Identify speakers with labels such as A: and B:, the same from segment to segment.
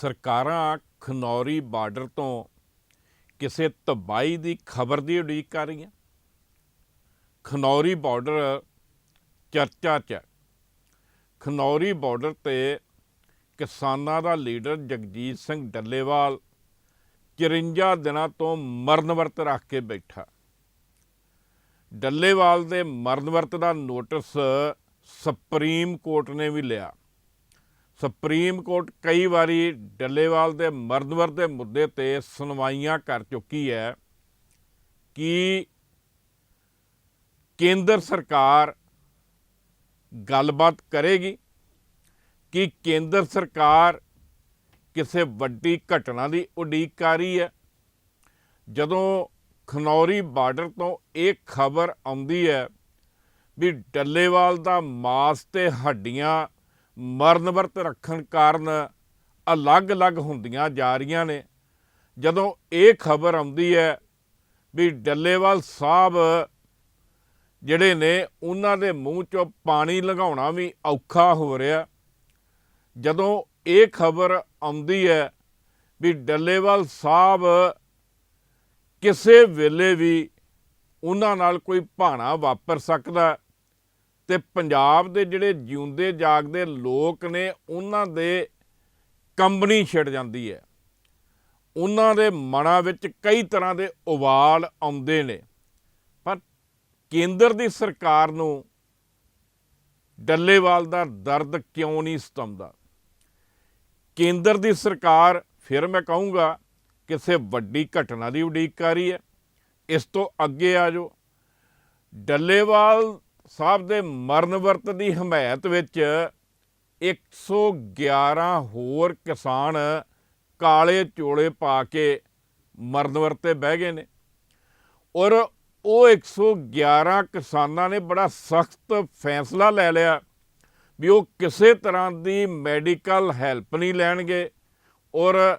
A: ਸਰਕਾਰਾਂ ਖਨੌਰੀ ਬਾਰਡਰ ਤੋਂ ਕਿਸੇ ਤਬਾਈ ਦੀ ਖਬਰ ਦੀ ਉਡੀਕ ਕਰ ਰਹੀਆਂ। ਖਨੌਰੀ ਬਾਰਡਰ ਚਰਚਾ 'ਚ ਹੈ। ਖਨੌਰੀ ਬਾਰਡਰ ਤੇ ਕਿਸਾਨਾਂ ਦਾ ਲੀਡਰ ਜਗਜੀਤ ਸਿੰਘ ਡੱਲੇਵਾਲ 54 ਦਿਨਾਂ ਤੋਂ ਮਰਨ ਵਰਤ ਰੱਖ ਕੇ ਬੈਠਾ। ਡੱਲੇਵਾਲ ਦੇ ਮਰਨ ਵਰਤ ਦਾ ਨੋਟਿਸ ਸੁਪਰੀਮ ਕੋਰਟ ਨੇ ਵੀ ਲਿਆ। ਸੁਪਰੀਮ ਕੋਰਟ ਕਈ ਵਾਰੀ ਡੱਲੇਵਾਲ ਦੇ ਮਰਦਵਰ ਦੇ ਮੁੱਦੇ ਤੇ ਸੁਣਵਾਈਆਂ ਕਰ ਚੁੱਕੀ ਹੈ ਕਿ ਕੇਂਦਰ ਸਰਕਾਰ ਗੱਲਬਾਤ ਕਰੇਗੀ, ਕਿ ਕੇਂਦਰ ਸਰਕਾਰ ਕਿਸੇ ਵੱਡੀ ਘਟਨਾ ਦੀ ਉਡੀਕ ਕਰ ਰਹੀ ਹੈ। ਜਦੋਂ ਖਨੌਰੀ ਬਾਰਡਰ ਤੋਂ ਇਹ ਖਬਰ ਆਉਂਦੀ ਹੈ ਵੀ ਡੱਲੇਵਾਲ ਦਾ ਮਾਸ ਤੇ ਹੱਡੀਆਂ ਮਰਨ ਵਰਤ ਰੱਖਣ ਕਾਰਨ ਅਲੱਗ-ਅਲੱਗ ਹੁੰਦੀਆਂ ਜਾ ਰਹੀਆਂ ਨੇ। ਜਦੋਂ ਇਹ ਖਬਰ ਆਉਂਦੀ ਹੈ ਵੀ ਡੱਲੇਵਾਲ ਸਾਹਿਬ ਜਿਹੜੇ ਨੇ, ਉਹਨਾਂ ਦੇ ਮੂੰਹ ਚੋਂ ਪਾਣੀ ਲਗਾਉਣਾ ਵੀ ਔਖਾ ਹੋ ਰਿਹਾ। ਜਦੋਂ ਇਹ ਖਬਰ ਆਉਂਦੀ ਹੈ ਵੀ ਡੱਲੇਵਾਲ ਸਾਹਿਬ ਕਿਸੇ ਵੇਲੇ ਵੀ ਉਹਨਾਂ ਨਾਲ ਕੋਈ ਭਾਣਾ ਵਾਪਰ ਸਕਦਾ ਤੇ ਪੰਜਾਬ ਦੇ ਜਿਹੜੇ ਜਿਉਂਦੇ ਜਾਗਦੇ ਲੋਕ ਨੇ, ਉਹਨਾਂ ਦੇ ਕੰਬਣੀ ਛਿੜ ਜਾਂਦੀ ਹੈ। ਉਹਨਾਂ ਦੇ ਮਨਾਂ ਵਿੱਚ ਕਈ ਤਰ੍ਹਾਂ ਦੇ ਉਵਾਲ ਆਉਂਦੇ ਨੇ। ਪਰ ਕੇਂਦਰ ਦੀ ਸਰਕਾਰ ਨੂੰ ਡੱਲੇਵਾਲ ਦਾ ਦਰਦ ਕਿਉਂ ਨਹੀਂ ਸਤਾਉਂਦਾ? ਕੇਂਦਰ ਦੀ ਸਰਕਾਰ, ਫਿਰ ਮੈਂ ਕਹੂੰਗਾ, ਕਿਸੇ ਵੱਡੀ ਘਟਨਾ ਦੀ ਉਡੀਕ ਕਰ ਰਹੀ ਹੈ। ਇਸ ਤੋਂ ਅੱਗੇ ਆ ਜਾਓ। ਡੱਲੇਵਾਲ ਸਾਹਿਬ ਦੇ ਮਰਨ ਵਰਤ ਦੀ ਹਮਾਇਤ ਵਿੱਚ 111 ਹੋਰ ਕਿਸਾਨ ਕਾਲੇ ਚੋਲੇ ਪਾ ਕੇ ਮਰਨ ਵਰਤੇ ਬਹਿ ਗਏ ਨੇ। ਔਰ ਉਹ 111 ਕਿਸਾਨਾਂ ਨੇ ਬੜਾ ਸਖਤ ਫੈਸਲਾ ਲੈ ਲਿਆ ਵੀ ਉਹ ਕਿਸੇ ਤਰ੍ਹਾਂ ਦੀ ਮੈਡੀਕਲ ਹੈਲਪ ਨਹੀਂ ਲੈਣਗੇ ਔਰ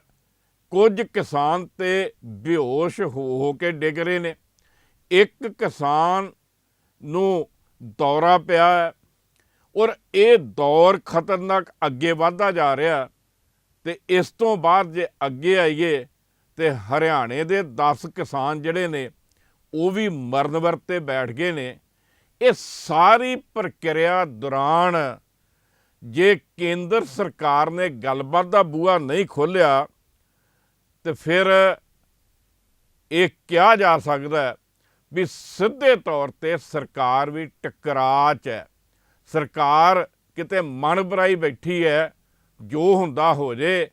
A: ਕੁਝ ਕਿਸਾਨ ਤੇ ਬੇਹੋਸ਼ ਹੋ ਹੋ ਕੇ ਡਿੱਗ ਰਹੇ ਨੇ। ਇੱਕ ਕਿਸਾਨ ਨੂੰ ਦੌਰਾ ਪਿਆ ਹੈ ਔਰ ਇਹ ਦੌਰ ਖਤਰਨਾਕ ਅੱਗੇ ਵਧਦਾ ਜਾ ਰਿਹਾ ਤੇ ਇਸ ਤੋਂ ਬਾਅਦ ਜੇ ਅੱਗੇ ਆਈਏ ਤੇ ਹਰਿਆਣੇ ਦੇ 10 ਕਿਸਾਨ ਜਿਹੜੇ ਨੇ, ਉਹ ਵੀ ਮਰਨ ਵਰਤੇ ਬੈਠ ਗਏ ਨੇ। ਇਹ ਸਾਰੀ ਪ੍ਰਕਿਰਿਆ ਦੌਰਾਨ ਜੇ ਕੇਂਦਰ ਸਰਕਾਰ ਨੇ ਗੱਲਬਾਤ ਦਾ ਬੂਹਾ ਨਹੀਂ ਖੋਲਿਆ ਤੇ ਫਿਰ ਇਹ ਕਿਹਾ ਜਾ ਸਕਦਾ ਵੀ ਸਿੱਧੇ ਤੌਰ ਤੇ ਸਰਕਾਰ ਵੀ ਟਕਰਾਅ 'ਚ ਹੈ ਸਰਕਾਰ ਕਿਤੇ ਮਨ ਬਰਾਈ ਬੈਠੀ ਹੈ, ਜੋ ਹੁੰਦਾ ਹੋ ਜੇ,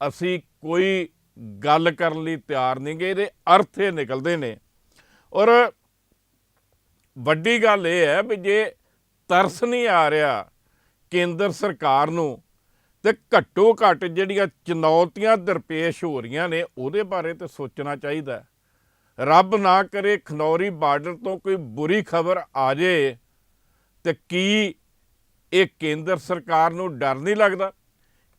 A: ਅਸੀਂ ਕੋਈ ਗੱਲ ਕਰਨ ਲਈ ਤਿਆਰ ਨਹੀਂਗੇ ਇਹਦੇ ਅਰਥ ਇਹ ਨਿਕਲਦੇ ਨੇ ਔਰ ਵੱਡੀ ਗੱਲ ਇਹ ਹੈ ਵੀ ਜੇ ਤਰਸ ਨਹੀਂ ਆ ਰਿਹਾ ਕੇਂਦਰ ਸਰਕਾਰ ਨੂੰ, ਤੇ ਘੱਟੋ ਘੱਟ ਜਿਹੜੀਆਂ ਚੁਣੌਤੀਆਂ ਦਰਪੇਸ਼ ਹੋ ਰਹੀਆਂ ਨੇ, ਉਹਦੇ ਬਾਰੇ ਤੇ ਸੋਚਣਾ ਚਾਹੀਦਾ ਹੈ। ਰੱਬ ਨਾ ਕਰੇ ਖਨੌਰੀ ਬਾਰਡਰ ਤੋਂ ਕੋਈ ਬੁਰੀ ਖਬਰ ਆ ਜੇ ਤੇ ਕੀ ਇਹ ਕੇਂਦਰ ਸਰਕਾਰ ਨੂੰ ਡਰ ਨਹੀਂ ਲੱਗਦਾ?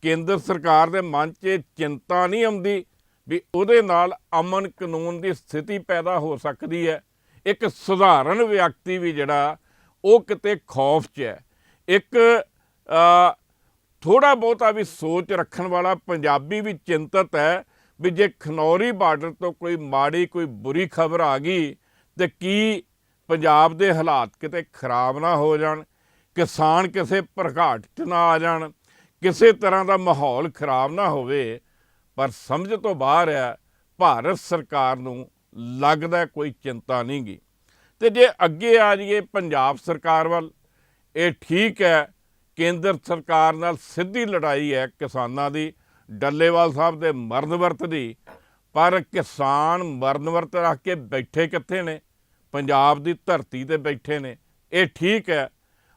A: ਕੇਂਦਰ ਸਰਕਾਰ ਦੇ ਮਨ 'ਚ ਇਹ ਚਿੰਤਾ ਨਹੀਂ ਆਉਂਦੀ ਵੀ ਉਹਦੇ ਨਾਲ ਅਮਨ ਕਾਨੂੰਨ ਦੀ ਸਥਿਤੀ ਪੈਦਾ ਹੋ ਸਕਦੀ ਹੈ? ਇੱਕ ਸਧਾਰਨ ਵਿਅਕਤੀ ਵੀ ਜਿਹੜਾ ਉਹ ਕਿਤੇ ਖੌਫ 'ਚ ਹੈ। ਇੱਕ ਅ, ਥੋੜਾ ਬਹੁਤਾ ਵੀ ਸੋਚ ਰੱਖਣ ਵਾਲਾ ਪੰਜਾਬੀ ਵੀ ਚਿੰਤਤ ਹੈ ਵੀ ਜੇ ਖਨੌਰੀ ਬਾਰਡਰ ਤੋਂ ਕੋਈ ਮਾੜੀ, ਕੋਈ ਬੁਰੀ ਖਬਰ ਆ ਗਈ, ਤੇ ਕੀ ਪੰਜਾਬ ਦੇ ਹਾਲਾਤ ਕਿਤੇ ਖਰਾਬ ਨਾ ਹੋ ਜਾਣ, ਕਿਸਾਨ ਕਿਸੇ ਭਰਘਾਟ 'ਚ ਨਾ ਆ ਜਾਣ, ਕਿਸੇ ਤਰ੍ਹਾਂ ਦਾ ਮਾਹੌਲ ਖਰਾਬ ਨਾ ਹੋਵੇ, ਪਰ ਸਮਝ ਤੋਂ ਬਾਹਰ ਹੈ ਭਾਰਤ ਸਰਕਾਰ ਨੂੰ ਲੱਗਦਾ ਕੋਈ ਚਿੰਤਾ ਨਹੀਂ ਗੀ। ਤੇ ਜੇ ਅੱਗੇ ਆ ਜਾਈਏ ਪੰਜਾਬ ਸਰਕਾਰ ਵੱਲ, ਇਹ ਠੀਕ ਹੈ, ਕੇਂਦਰ ਸਰਕਾਰ ਨਾਲ ਸਿੱਧੀ ਲੜਾਈ ਹੈ ਕਿਸਾਨਾਂ ਦੀ ਡੱਲੇਵਾਲ ਸਾਹਿਬ ਦੇ ਮਰਨ ਵਰਤ ਦੀ, ਪਰ ਕਿਸਾਨ ਮਰਨ ਵਰਤ ਰੱਖ ਕੇ ਬੈਠੇ ਕਿੱਥੇ ਨੇ? ਪੰਜਾਬ ਦੀ ਧਰਤੀ ਤੇ ਬੈਠੇ ਨੇ। ਇਹ ਠੀਕ ਹੈ,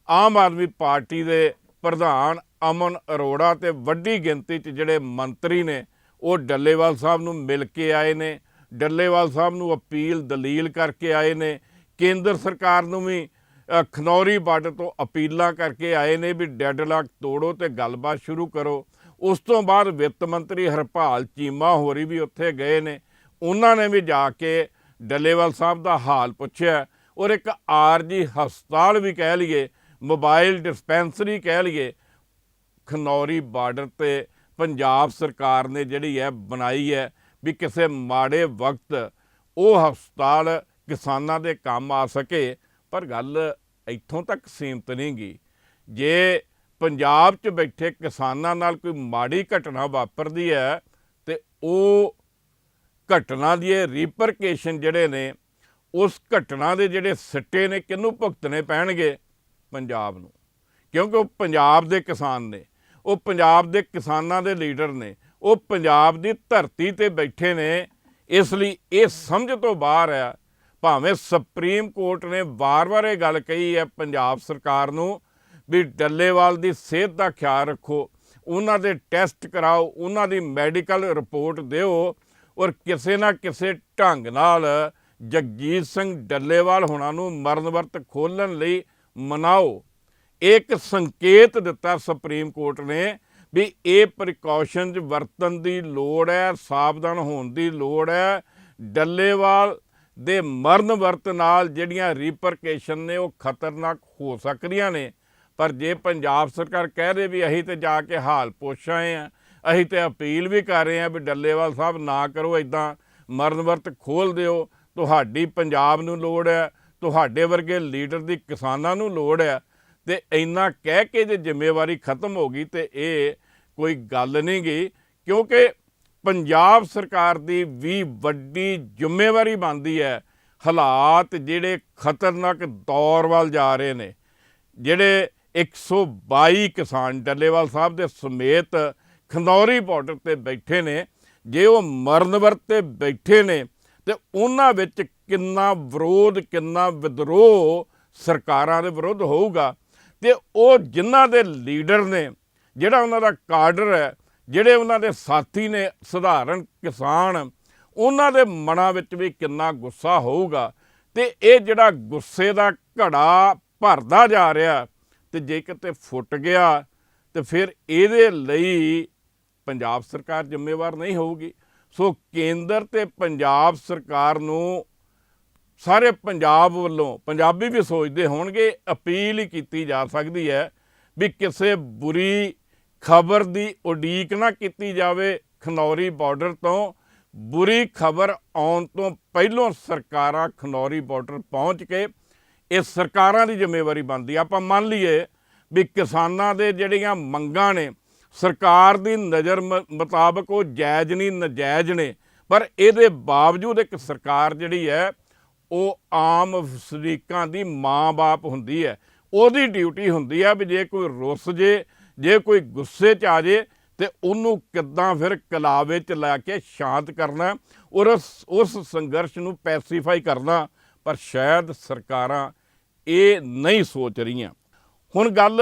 A: ਆਮ ਆਦਮੀ ਪਾਰਟੀ ਦੇ ਪ੍ਰਧਾਨ ਅਮਨ ਅਰੋੜਾ ਤੇ ਵੱਡੀ ਗਿਣਤੀ 'ਚ ਜਿਹੜੇ ਮੰਤਰੀ ਨੇ, ਉਹ ਡੱਲੇਵਾਲ ਸਾਹਿਬ ਨੂੰ ਮਿਲ ਕੇ ਆਏ ਨੇ। ਡੱਲੇਵਾਲ ਸਾਹਿਬ ਨੂੰ ਅਪੀਲ ਦਲੀਲ ਕਰਕੇ ਆਏ ਨੇ। ਕੇਂਦਰ ਸਰਕਾਰ ਨੂੰ ਵੀ ਖਨੌਰੀ ਬਾਰਡਰ ਤੋਂ ਅਪੀਲਾਂ ਕਰਕੇ ਆਏ ਨੇ ਵੀ ਡੈਡਲਾਕ ਤੋੜੋ ਤੇ ਗੱਲਬਾਤ ਸ਼ੁਰੂ ਕਰੋ। ਉਸ ਤੋਂ ਬਾਅਦ ਵਿੱਤ ਮੰਤਰੀ ਹਰਪਾਲ ਚੀਮਾ ਹੋਰੀ ਵੀ ਉੱਥੇ ਗਏ ਨੇ। ਉਹਨਾਂ ਨੇ ਵੀ ਜਾ ਕੇ ਡੱਲੇਵਾਲ ਸਾਹਿਬ ਦਾ ਹਾਲ ਪੁੱਛਿਆ ਔਰ ਇੱਕ ਆਰਜੀ ਹਸਪਤਾਲ ਵੀ ਕਹਿ ਲਈਏ, ਮੋਬਾਈਲ ਡਿਸਪੈਂਸਰੀ ਕਹਿ ਲਈਏ, ਖਨੌਰੀ ਬਾਰਡਰ ਤੇ ਪੰਜਾਬ ਸਰਕਾਰ ਨੇ ਜਿਹੜੀ ਹੈ ਬਣਾਈ ਹੈ ਵੀ ਕਿਸੇ ਮਾੜੇ ਵਕਤ ਉਹ ਹਸਪਤਾਲ ਕਿਸਾਨਾਂ ਦੇ ਕੰਮ ਆ ਸਕੇ, ਪਰ ਗੱਲ ਇੱਥੋਂ ਤੱਕ ਸੀਮਤ ਨਹੀਂ ਗਈ। ਜੇ ਪੰਜਾਬ 'ਚ ਬੈਠੇ ਕਿਸਾਨਾਂ ਨਾਲ ਕੋਈ ਮਾੜੀ ਘਟਨਾ ਵਾਪਰਦੀ ਹੈ ਤੇ ਉਹ ਘਟਨਾ ਦੀ ਇਹ ਰੀਪਰਕੇਸ਼ਨ ਜਿਹੜੇ ਨੇ, ਉਸ ਘਟਨਾ ਦੇ ਜਿਹੜੇ ਸਿੱਟੇ ਨੇ ਕਿਹਨੂੰ ਭੁਗਤਣੇ ਪੈਣਗੇ? ਪੰਜਾਬ ਨੂੰ। ਕਿਉਂਕਿ ਉਹ ਪੰਜਾਬ ਦੇ ਕਿਸਾਨ ਨੇ, ਉਹ ਪੰਜਾਬ ਦੇ ਕਿਸਾਨਾਂ ਦੇ ਲੀਡਰ ਨੇ, ਉਹ ਪੰਜਾਬ ਦੀ ਧਰਤੀ ਤੇ ਬੈਠੇ ਨੇ, ਇਸ ਲਈ ਇਹ ਸਮਝ ਤੋਂ ਬਾਹਰ ਆ ਭਾਵੇਂ ਸੁਪਰੀਮ ਕੋਰਟ ਨੇ ਵਾਰ-ਵਾਰ ਇਹ ਗੱਲ ਕਹੀ ਹੈ, ਪੰਜਾਬ ਸਰਕਾਰ ਨੂੰ ਵੀ ਡੱਲੇਵਾਲ ਦੀ ਸਿਹਤ ਦਾ ਖਿਆਲ ਰੱਖੋ, ਉਹਨਾਂ ਦੇ ਟੈਸਟ ਕਰਾਓ, ਉਹਨਾਂ ਦੀ ਮੈਡੀਕਲ ਰਿਪੋਰਟ ਦਿਓ ਔਰ ਕਿਸੇ ਨਾ ਕਿਸੇ ਢੰਗ ਨਾਲ ਜਗਜੀਤ ਸਿੰਘ ਡੱਲੇਵਾਲ ਹੋਣਾ ਨੂੰ ਮਰਨ ਵਰਤ ਖੋਲਣ ਲਈ ਮਨਾਓ। ਇੱਕ ਸੰਕੇਤ ਦਿੱਤਾ ਸੁਪਰੀਮ ਕੋਰਟ ਨੇ ਵੀ ਇਹ ਪ੍ਰੀਕਾਸ਼ਨਸ ਵਰਤਣ ਦੀ ਲੋੜ ਹੈ, ਸਾਵਧਾਨ ਹੋਣ ਦੀ ਲੋੜ ਹੈ। ਡੱਲੇਵਾਲ ਦੇ ਮਰਨ ਵਰਤ ਨਾਲ ਜਿਹੜੀਆਂ ਰੀਪਰਕੇਸ਼ਨ ਨੇ ਉਹ ਖਤਰਨਾਕ ਹੋ ਸਕਦੀਆਂ ਨੇ। ਪਰ ਜੇ ਪੰਜਾਬ ਸਰਕਾਰ ਕਹਿ ਦੇ ਵੀ ਅਸੀਂ ਤੇ ਜਾ ਕੇ ਹਾਲ ਪੁੱਛ ਆਏ ਆ, ਅਸੀਂ ਤੇ ਅਪੀਲ ਵੀ ਕਰ ਰਹੇ ਆ ਵੀ ਡੱਲੇਵਾਲ ਸਾਹਿਬ ਨਾ ਕਰੋ ਇਦਾਂ ਮਰਨ ਵਰਤ ਖੋਲ ਦਿਓ, ਤੁਹਾਡੀ ਪੰਜਾਬ ਨੂੰ ਲੋੜ ਹੈ, ਤੁਹਾਡੇ ਵਰਗੇ ਲੀਡਰ ਦੀ ਕਿਸਾਨਾਂ ਨੂੰ ਲੋੜ ਹੈ, ਤੇ ਇੰਨਾ ਕਹਿ ਕੇ ਜੇ ਜ਼ਿੰਮੇਵਾਰੀ ਖਤਮ ਹੋ ਗਈ ਤੇ ਇਹ ਕੋਈ ਗੱਲ ਨਹੀਂ ਗਈ, ਕਿਉਂਕਿ ਪੰਜਾਬ ਸਰਕਾਰ ਦੀ ਵੀ ਵੱਡੀ ਜ਼ਿੰਮੇਵਾਰੀ ਬਣਦੀ ਹੈ, ਹਾਲਾਤ ਜਿਹੜੇ ਖਤਰਨਾਕ ਦੌਰ ਵੱਲ ਜਾ ਰਹੇ ਨੇ, ਜਿਹੜੇ 122 ਕਿਸਾਨ ਡੱਲੇਵਾਲ ਸਾਹਿਬ ਦੇ ਸਮੇਤ ਖੰਦੌਰੀ ਬਾਰਡਰ ਤੇ ਬੈਠੇ ਨੇ। ਜੇ ਉਹ ਮਰਨਵਰ ਤੇ ਬੈਠੇ ਨੇ, ਤੇ ਉਹਨਾਂ ਵਿੱਚ ਕਿੰਨਾ ਵਿਰੋਧ, ਕਿੰਨਾ ਵਿਦਰੋਹ ਸਰਕਾਰਾਂ ਦੇ ਵਿਰੁੱਧ ਹੋਊਗਾ। ਤੇ ਉਹ ਜਿਨ੍ਹਾਂ ਦੇ ਲੀਡਰ ਨੇ, ਜਿਹੜਾ ਉਹਨਾਂ ਦਾ ਕਾਡਰ ਹੈ, ਜਿਹੜੇ ਉਹਨਾਂ ਦੇ ਸਾਥੀ ਨੇ, ਸਧਾਰਨ ਕਿਸਾਨ, ਉਹਨਾਂ ਦੇ ਮਨਾਂ ਵਿੱਚ ਵੀ ਕਿੰਨਾ ਗੁੱਸਾ ਹੋਊਗਾ। ਤੇ ਇਹ ਜਿਹੜਾ ਗੁੱਸੇ ਦਾ ਘੜਾ ਭਰਦਾ ਜਾ ਰਿਹਾ ਤੇ ਜੇ ਕਿਤੇ ਫੁੱਟ ਗਿਆ, ਤੇ ਫਿਰ ਇਹਦੇ ਲਈ ਪੰਜਾਬ ਸਰਕਾਰ ਜ਼ਿੰਮੇਵਾਰ ਨਹੀਂ ਹੋਊਗੀ। ਸੋ ਕੇਂਦਰ ਤੇ ਪੰਜਾਬ ਸਰਕਾਰ ਨੂੰ ਸਾਰੇ ਪੰਜਾਬ ਵੱਲੋਂ, ਪੰਜਾਬੀ ਵੀ ਸੋਚਦੇ ਹੋਣਗੇ, ਅਪੀਲ ਹੀ ਕੀਤੀ ਜਾ ਸਕਦੀ ਹੈ ਵੀ ਕਿਸੇ ਬੁਰੀ ਖਬਰ ਦੀ ਉਡੀਕ ਨਾ ਕੀਤੀ ਜਾਵੇ ਖਨੌਰੀ ਬਾਰਡਰ ਤੋਂ। ਬੁਰੀ ਖਬਰ ਆਉਣ ਤੋਂ ਪਹਿਲਾਂ ਸਰਕਾਰਾਂ ਖਨੌਰੀ ਬਾਰਡਰ ਪਹੁੰਚ ਕੇ ਇਹ ਸਰਕਾਰਾਂ ਦੀ ਜ਼ਿੰਮੇਵਾਰੀ ਬਣਦੀ ਹੈ। ਆਪਾਂ ਮੰਨ ਲਈਏ ਵੀ ਕਿਸਾਨਾਂ ਦੇ ਜਿਹੜੀਆਂ ਮੰਗਾਂ ਨੇ, ਸਰਕਾਰ ਦੀ ਨਜ਼ਰ ਮ- ਮੁਤਾਬਕ ਉਹ ਜਾਇਜ਼ ਨਹੀਂ, ਨਜਾਇਜ਼ ਨੇ ਪਰ ਇਹਦੇ ਬਾਵਜੂਦ ਇੱਕ ਸਰਕਾਰ ਜਿਹੜੀ ਹੈ, ਉਹ ਆਮ ਵਸਨੀਕਾਂ ਦੀ ਮਾਂ-ਬਾਪ ਹੁੰਦੀ ਹੈ ਉਹਦੀ ਡਿਊਟੀ ਹੁੰਦੀ ਹੈ ਵੀ ਜੇ ਕੋਈ ਰੁੱਸ ਜੇ ਜੇ ਕੋਈ ਗੁੱਸੇ 'ਚ ਆ ਜੇ, ਤੇ ਉਹਨੂੰ ਕਿੱਦਾਂ ਫਿਰ ਕਲਾਵੇ 'ਚ ਲੈ ਕੇ ਸ਼ਾਂਤ ਕਰਨਾ, ਔਰ ਉਸ ਸੰਘਰਸ਼ ਨੂੰ ਪੈਸੀਫਾਈ ਕਰਨਾ ਪਰ ਸ਼ਾਇਦ ਸਰਕਾਰਾਂ ਇਹ ਨਹੀਂ ਸੋਚ ਰਹੀਆਂ। ਹੁਣ ਗੱਲ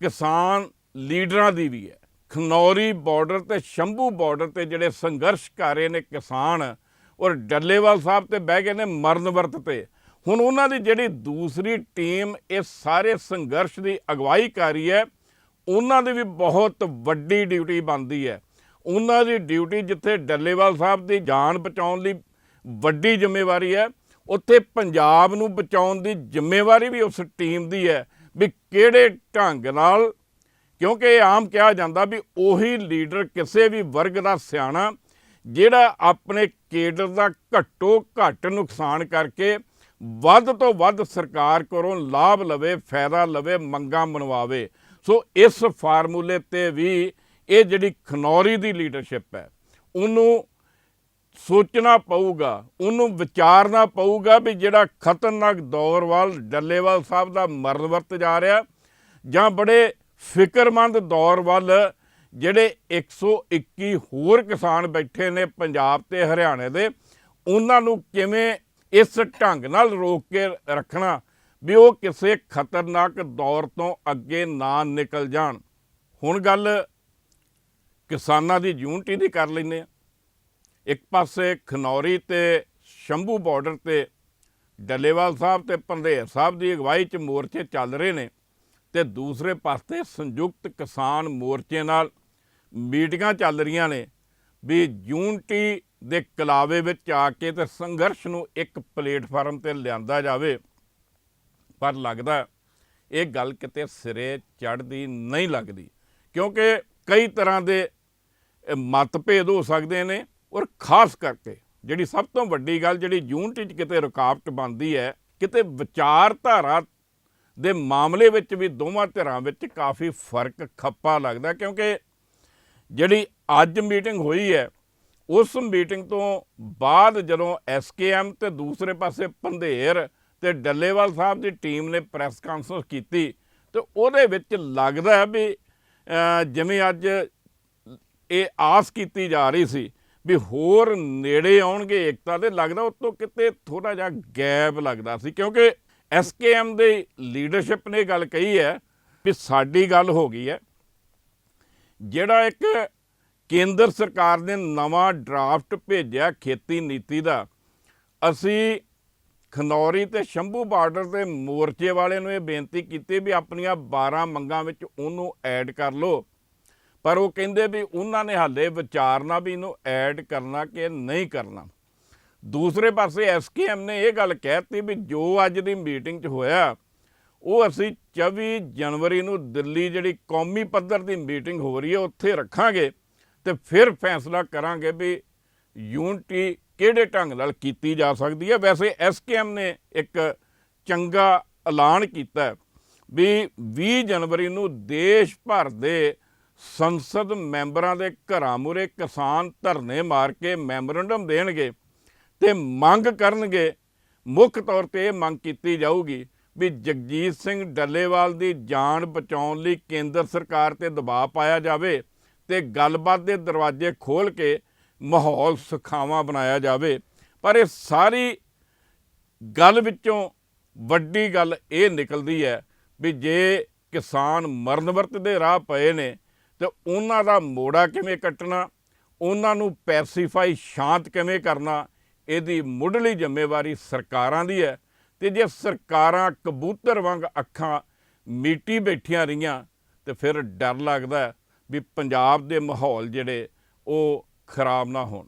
A: ਕਿਸਾਨ ਲੀਡਰਾਂ ਦੀ ਵੀ ਹੈ। ਖਨੌਰੀ ਬਾਰਡਰ ਤੇ ਸ਼ੰਭੂ ਬਾਰਡਰ ਤੇ ਜਿਹੜੇ ਸੰਘਰਸ਼ ਕਰ ਰਹੇ ਨੇ ਕਿਸਾਨ, ਔਰ ਡੱਲੇਵਾਲ ਸਾਹਿਬ ਤੇ ਬਹਿ ਗਏ ਨੇ ਮਰਨ ਵਰਤ ਤੇ। ਹੁਣ ਉਹਨਾਂ ਦੀ ਜਿਹੜੀ ਦੂਸਰੀ ਟੀਮ ਇਹ ਸਾਰੇ ਸੰਘਰਸ਼ ਦੀ ਅਗਵਾਈ ਕਰ ਰਹੀ ਹੈ, ਉਹਨਾਂ ਦੀ ਵੀ ਬਹੁਤ ਵੱਡੀ ਡਿਊਟੀ ਬਣਦੀ ਹੈ। ਉਹਨਾਂ ਦੀ ਡਿਊਟੀ ਜਿੱਥੇ ਡੱਲੇਵਾਲ ਸਾਹਿਬ ਦੀ ਜਾਨ ਬਚਾਉਣ ਲਈ ਵੱਡੀ ਜ਼ਿੰਮੇਵਾਰੀ ਹੈ ਉੱਥੇ ਪੰਜਾਬ ਨੂੰ ਬਚਾਉਣ ਦੀ ਜ਼ਿੰਮੇਵਾਰੀ ਵੀ ਉਸ ਟੀਮ ਦੀ ਹੈ ਵੀ ਕਿਹੜੇ ਢੰਗ ਨਾਲ, ਕਿਉਂਕਿ ਇਹ ਆਮ ਕਿਹਾ ਜਾਂਦਾ ਵੀ ਉਹੀ ਲੀਡਰ ਕਿਸੇ ਵੀ ਵਰਗ ਦਾ ਸਿਆਣਾ, ਜਿਹੜਾ ਆਪਣੇ ਕੇਡਰ ਦਾ ਘੱਟੋ ਘੱਟ ਨੁਕਸਾਨ ਕਰਕੇ ਵੱਧ ਤੋਂ ਵੱਧ ਸਰਕਾਰ ਕੋਲੋਂ ਲਾਭ ਲਵੇ, ਫਾਇਦਾ ਲਵੇ, ਮੰਗਾਂ ਮਨਵਾਵੇ। ਸੋ ਇਸ ਫਾਰਮੂਲੇ ਤੇ ਵੀ ਇਹ ਜਿਹੜੀ ਖਨੌਰੀ ਦੀ ਲੀਡਰਸ਼ਿਪ ਹੈ, ਉਹਨੂੰ ਸੋਚਣਾ ਪਊਗਾ, ਉਹਨੂੰ ਵਿਚਾਰਨਾ ਪਊਗਾ ਵੀ ਜਿਹੜਾ ਖਤਰਨਾਕ ਦੌਰ ਵੱਲ ਡੱਲੇਵਾਲ ਸਾਹਿਬ ਦਾ ਮਰਨ ਵਰਤ ਜਾ ਰਿਹਾ, ਜਾਂ ਬੜੇ ਫਿਕਰਮੰਦ ਦੌਰ ਵੱਲ ਜਿਹੜੇ 121 ਹੋਰ ਕਿਸਾਨ ਬੈਠੇ ਨੇ ਪੰਜਾਬ ਤੇ ਹਰਿਆਣੇ ਦੇ, ਉਹਨਾਂ ਨੂੰ ਕਿਵੇਂ ਇਸ ਢੰਗ ਨਾਲ ਰੋਕ ਕੇ ਰੱਖਣਾ ਵੀ ਉਹ ਕਿਸੇ ਖਤਰਨਾਕ ਦੌਰ ਤੋਂ ਅੱਗੇ ਨਾ ਨਿਕਲ ਜਾਣ। ਹੁਣ ਗੱਲ ਕਿਸਾਨਾਂ ਦੀ ਯੂਨਿਟੀ ਦੀ ਕਰ ਲੈਂਦੇ ਆ ਇੱਕ ਪਾਸੇ ਖਨੌਰੀ ਤੇ ਸ਼ੰਭੂ ਬਾਰਡਰ ਤੇ ਡੱਲੇਵਾਲ ਸਾਹਿਬ ਤੇ ਪੰਧੇਰ ਸਾਹਿਬ ਦੀ ਅਗਵਾਈ 'ਚ ਮੋਰਚੇ ਚੱਲ ਰਹੇ ਨੇ ਤੇ ਦੂਸਰੇ ਪਾਸੇ ਸੰਯੁਕਤ ਕਿਸਾਨ ਮੋਰਚੇ ਨਾਲ ਮੀਟਿੰਗਾਂ ਚੱਲ ਰਹੀਆਂ ਨੇ ਵੀ ਯੂਨਿਟੀ ਦੇ ਕਲਾਵੇ ਵਿੱਚ ਆ ਕੇ ਤੇ ਸੰਘਰਸ਼ ਨੂੰ ਇੱਕ ਪਲੇਟਫਾਰਮ ਤੇ ਲਿਆਂਦਾ ਜਾਵੇ। ਪਰ ਲੱਗਦਾ ਇਹ ਗੱਲ ਕਿਤੇ ਸਿਰੇ ਚੜ੍ਹਦੀ ਨਹੀਂ ਲੱਗਦੀ ਕਿਉਂਕਿ ਕਈ ਤਰ੍ਹਾਂ ਦੇ ਮਤਭੇਦ ਹੋ ਸਕਦੇ ਨੇ ਔਰ ਖਾਸ ਕਰਕੇ ਜਿਹੜੀ ਸਭ ਤੋਂ ਵੱਡੀ ਗੱਲ ਜਿਹੜੀ ਯੂਨਿਟੀ 'ਚ ਕਿਤੇ ਰੁਕਾਵਟ ਬਣਦੀ ਹੈ, ਕਿਤੇ ਵਿਚਾਰਧਾਰਾ ਦੇ ਮਾਮਲੇ ਵਿੱਚ ਵੀ ਦੋਵਾਂ ਧਿਰਾਂ ਵਿੱਚ ਕਾਫੀ ਫ਼ਰਕ ਖੱਪਾ ਲੱਗਦਾ ਕਿਉਂਕਿ ਜਿਹੜੀ ਅੱਜ ਮੀਟਿੰਗ ਹੋਈ ਹੈ, ਉਸ ਮੀਟਿੰਗ ਤੋਂ ਬਾਅਦ ਜਦੋਂ ਐਸਕੇਐਮ ਤੇ ਦੂਸਰੇ ਪਾਸੇ ਪੰਧੇਰ ਤੇ ਡੱਲੇਵਾਲ ਸਾਹਿਬ ਦੀ ਟੀਮ ਨੇ ਪ੍ਰੈਸ ਕਾਨਫਰੰਸ ਕੀਤੀ, ਤੇ ਉਹਦੇ ਵਿੱਚ ਲੱਗਦਾ ਹੈ ਵੀ ਜਿਵੇਂ ਅੱਜ ਇਹ ਆਸ ਕੀਤੀ ਜਾ ਰਹੀ ਸੀ ਵੀ ਹੋਰ ਨੇੜੇ ਆਉਣਗੇ ਏਕਤਾ ਦੇ, ਲੱਗਦਾ ਉਤੋਂ ਕਿਤੇ ਥੋੜਾ ਜਿਹਾ ਗੈਪ ਲੱਗਦਾ ਸੀ, ਕਿਉਂਕਿ ਐਸਕੇਐਮ ਦੇ ਲੀਡਰਸ਼ਿਪ ਨੇ ਗੱਲ ਕਹੀ ਹੈ ਵੀ ਸਾਡੀ ਗੱਲ ਹੋ ਗਈ ਹੈ। ਜਿਹੜਾ ਇੱਕ ਕੇਂਦਰ ਸਰਕਾਰ ਨੇ ਨਵਾਂ ਡਰਾਫਟ ਭੇਜਿਆ ਖੇਤੀ ਨੀਤੀ ਦਾ, ਅਸੀਂ ਖਨੌਰੀ ਤੇ ਸ਼ੰਭੂ ਬਾਰਡਰ ਤੇ ਮੋਰਚੇ ਵਾਲਿਆਂ ਨੂੰ ਇਹ ਬੇਨਤੀ ਕੀਤੀ ਵੀ ਆਪਣੀਆਂ 12 ਮੰਗਾਂ ਵਿੱਚ ਉਹਨੂੰ ਐਡ ਕਰ ਲਓ। ਪਰ ਉਹ ਕਹਿੰਦੇ ਵੀ ਉਹਨਾਂ ਨੇ ਹਾਲੇ ਵਿਚਾਰਨਾ ਵੀ ਇਹਨੂੰ ਐਡ ਕਰਨਾ ਕਿ ਨਹੀਂ ਕਰਨਾ। ਦੂਸਰੇ ਪਾਸੇ ਐਸਕੇਐਮ ਨੇ ਇਹ ਗੱਲ ਕਹਿਤੀ ਵੀ ਜੋ ਅੱਜ ਦੀ ਮੀਟਿੰਗ 'ਚ ਹੋਇਆ, ਉਹ ਅਸੀਂ 24 ਜਨਵਰੀ ਨੂੰ ਦਿੱਲੀ ਜਿਹੜੀ ਕੌਮੀ ਪੱਧਰ ਦੀ ਮੀਟਿੰਗ ਹੋ ਰਹੀ ਹੈ, ਉੱਥੇ ਰੱਖਾਂਗੇ ਤੇ ਫਿਰ ਫੈਸਲਾ ਕਰਾਂਗੇ ਵੀ ਯੂਨਿਟੀ ਕਿਹੜੇ ਢੰਗ ਨਾਲ ਕੀਤੀ ਜਾ ਸਕਦੀ ਹੈ। ਵੈਸੇ ਐਸਕੇਐਮ ਨੇ ਇੱਕ ਚੰਗਾ ਐਲਾਨ ਕੀਤਾ ਹੈ ਵੀ 20 ਜਨਵਰੀ ਨੂੰ ਦੇਸ਼ ਭਰ ਦੇ ਸੰਸਦ ਮੈਂਬਰਾਂ ਦੇ ਘਰਾਂ ਮੂਹਰੇ ਕਿਸਾਨ ਧਰਨੇ ਮਾਰ ਕੇ ਮੈਮੋਰੰਡਮ ਦੇਣਗੇ ਤੇ ਮੰਗ ਕਰਨਗੇ, ਮੁੱਖ ਤੌਰ ਤੇ ਇਹ ਮੰਗ ਕੀਤੀ ਜਾਊਗੀ ਵੀ ਜਗਜੀਤ ਸਿੰਘ ਡੱਲੇਵਾਲ ਦੀ ਜਾਨ ਬਚਾਉਣ ਲਈ ਕੇਂਦਰ ਸਰਕਾਰ ਤੇ ਦਬਾਅ ਪਾਇਆ ਜਾਵੇ ਤੇ ਗੱਲਬਾਤ ਦੇ ਦਰਵਾਜ਼ੇ ਖੋਲ ਕੇ ਮਾਹੌਲ ਸੁਖਾਵਾਂ ਬਣਾਇਆ ਜਾਵੇ। ਪਰ ਇਹ ਸਾਰੀ ਗੱਲ ਵਿੱਚੋਂ ਵੱਡੀ ਗੱਲ ਇਹ ਨਿਕਲਦੀ ਹੈ ਵੀ ਜੇ ਕਿਸਾਨ ਮਰਨ ਵਰਤ ਦੇ ਰਾਹ ਪਏ ਨੇ ਤੇ ਉਹਨਾਂ ਦਾ ਮੋੜਾ ਕਿਵੇਂ ਕੱਟਣਾ, ਉਹਨਾਂ ਨੂੰ ਪੈਸੀਫਾਈ ਸ਼ਾਂਤ ਕਿਵੇਂ ਕਰਨਾ, ਇਹਦੀ ਮੁੱਢਲੀ ਜ਼ਿੰਮੇਵਾਰੀ ਸਰਕਾਰਾਂ ਦੀ ਹੈ ਤੇ ਜੇ ਸਰਕਾਰਾਂ ਕਬੂਤਰ ਵਾਂਗ ਅੱਖਾਂ ਮੀਟੀ ਬੈਠੀਆਂ ਰਹੀਆਂ, ਤੇ ਫਿਰ ਡਰ ਲੱਗਦਾ ਵੀ ਪੰਜਾਬ ਦੇ ਮਾਹੌਲ ਜਿਹੜੇ ਉਹ ਖਰਾਬ ਨਾ ਹੋਣ।